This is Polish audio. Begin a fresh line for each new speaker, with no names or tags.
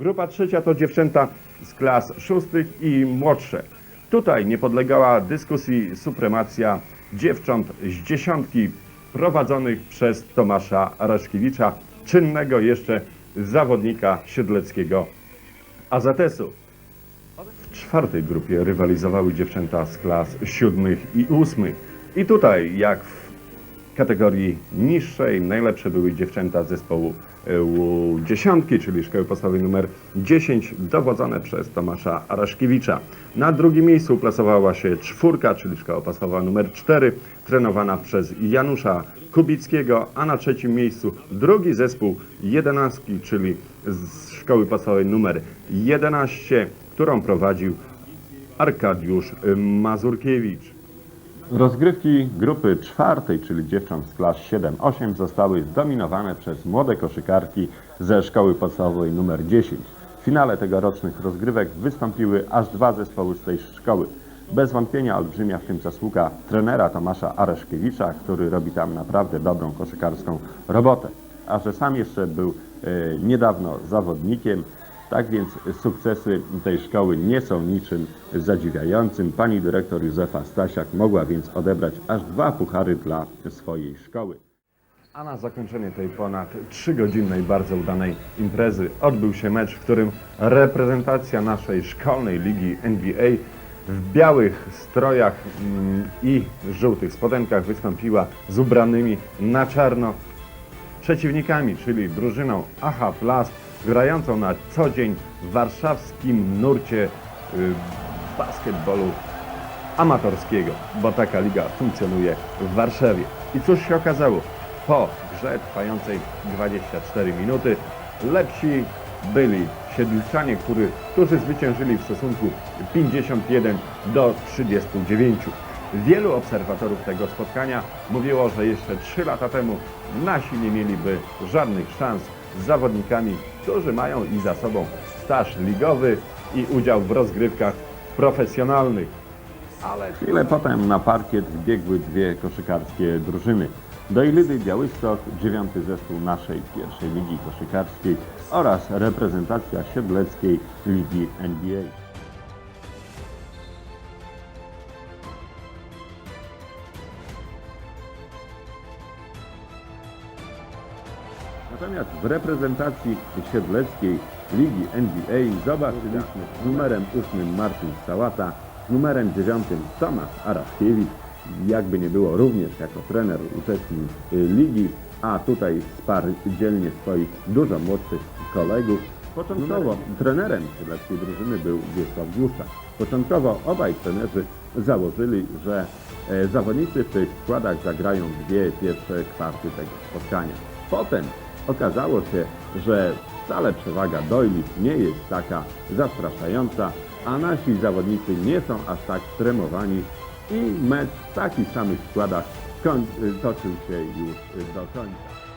Grupa trzecia to dziewczęta z klas szóstych i młodsze. Tutaj nie podlegała dyskusji supremacja dziewcząt z dziesiątki prowadzonych przez Tomasza Raszkiewicza, czynnego jeszcze zawodnika siedleckiego AZS-u. W czwartej grupie rywalizowały dziewczęta z klas siódmych i ósmych. I tutaj, jak w kategorii niższej, najlepsze były dziewczęta zespołu e, u dziesiątki, czyli szkoły podstawowej numer 10, dowodzone przez Tomasza Araszkiewicza. Na drugim miejscu plasowała się czwórka, czyli szkoła podstawowa numer 4, trenowana przez Janusza Kubickiego, a na trzecim miejscu drugi zespół jedenastki, czyli z szkoły podstawowej numer 11, którą prowadził Arkadiusz Mazurkiewicz. Rozgrywki grupy czwartej, czyli dziewcząt z klas 7-8 zostały zdominowane przez młode koszykarki ze szkoły podstawowej nr 10. W finale tegorocznych rozgrywek wystąpiły aż dwa zespoły z tej szkoły. Bez wątpienia olbrzymia w tym zasługa trenera Tomasza Areszkiewicza, który robi tam naprawdę dobrą koszykarską robotę. A że sam jeszcze był e, niedawno zawodnikiem, tak więc sukcesy tej szkoły nie są niczym zadziwiającym. Pani dyrektor Józefa Stasiak mogła więc odebrać aż dwa puchary dla swojej szkoły. A na zakończenie tej ponad trzygodzinnej, bardzo udanej imprezy odbył się mecz, w którym reprezentacja naszej szkolnej ligi NBA w białych strojach mm, i żółtych spodenkach wystąpiła z ubranymi na czarno przeciwnikami, czyli drużyną AHA Plast, grającą na co dzień w warszawskim nurcie y, basketbolu amatorskiego, bo taka liga funkcjonuje w Warszawie. I cóż się okazało? Po grze trwającej 24 minuty lepsi byli Siedlczanie, który, którzy zwyciężyli w stosunku 51 do 39. Wielu obserwatorów tego spotkania mówiło, że jeszcze 3 lata temu nasi nie mieliby żadnych szans z zawodnikami, którzy mają i za sobą staż ligowy i udział w rozgrywkach profesjonalnych. Ale chwilę potem na parkiet wbiegły dwie koszykarskie drużyny. Do Ilydy Białystok, dziewiąty zespół naszej pierwszej ligi koszykarskiej oraz reprezentacja siedleckiej ligi NBA. Natomiast w reprezentacji siedleckiej Ligi NBA zobaczyliśmy z numerem 8 Marcin Sałata, z numerem 9 Tomasz Araszkiewicz, jakby nie było również jako trener uczestnik ligi, a tutaj wsparł dzielnie swoich dużo młodszych kolegów. Początkowo trenerem siedleckiej drużyny był Wiesław Głuszczak. Początkowo obaj trenerzy założyli, że e, zawodnicy w tych składach zagrają dwie pierwsze kwarty tego spotkania. Potem okazało się, że wcale przewaga Doyli nie jest taka zastraszająca, a nasi zawodnicy nie są aż tak stremowani i mecz w takich samych składach toczył się już do końca.